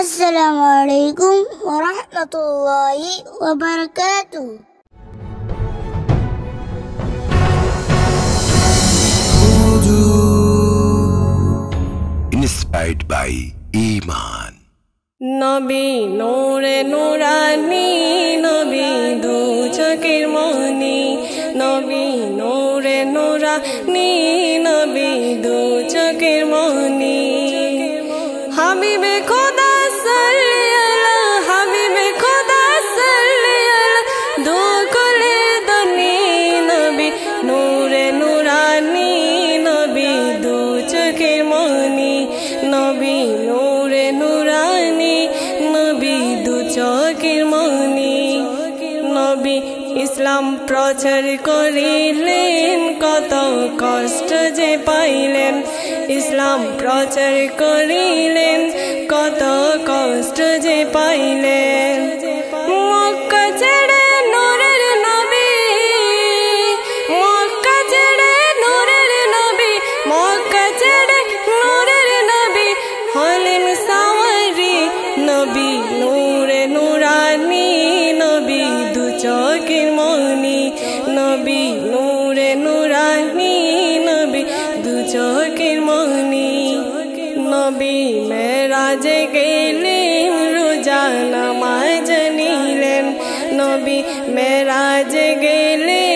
আসসালামু আলাইকুম ওরহমতুল্লাহি ওবরকাতু Inspired by Iman. নবী নোরে নোরানি নবী দু চোখের মনি। নবী নোরে নোরানি নবী দু চোখের মনি। ইসলাম প্রচার করিলেন কত কষ্ট যে পাইলেন। ইসলাম প্রচার করিলেন কত কষ্ট যে পাইলেন। নবী, নূরে নুরানি নবী, দু চোখের মনি। নবী, মেরাজে গেলেন, রোজা নামাজ নিলেন। নবী, মেরাজে গেলেন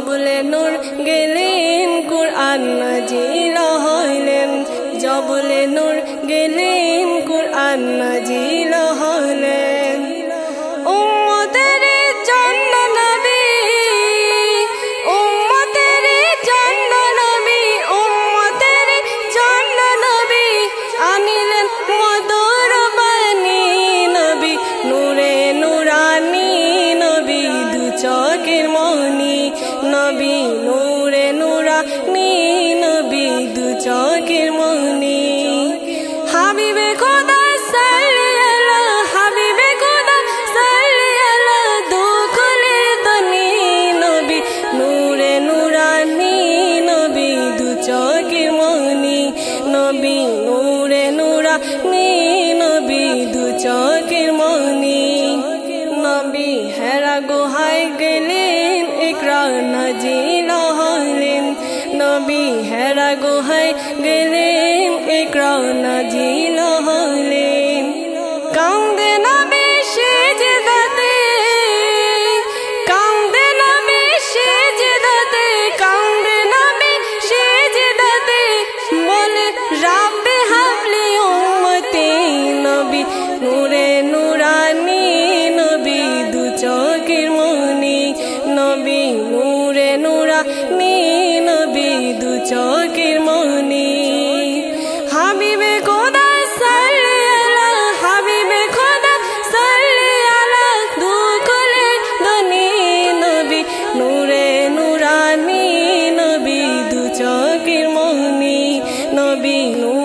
জবলে নূর গেলেন কুরআন নাজিল হইলেন। জবলে নূর গেলেন কুরআন নাজিল নবী নূরে নূরানি নবী দু চোখের মনি হাবিবে খোদা আলা হাবিবে খোদা আলা দু কোলের দনি নবী। নূরে নূরানি নবী দু মনি নবী নূরে নূরানি নবী দু চোখের মনি নবী হেরা গুহায় গেলেন ইকরা নাজিল হইলেন নবী হেরা গুহায় গেলেন। ইকরা নাজিল হইলেন কান্দে না مبين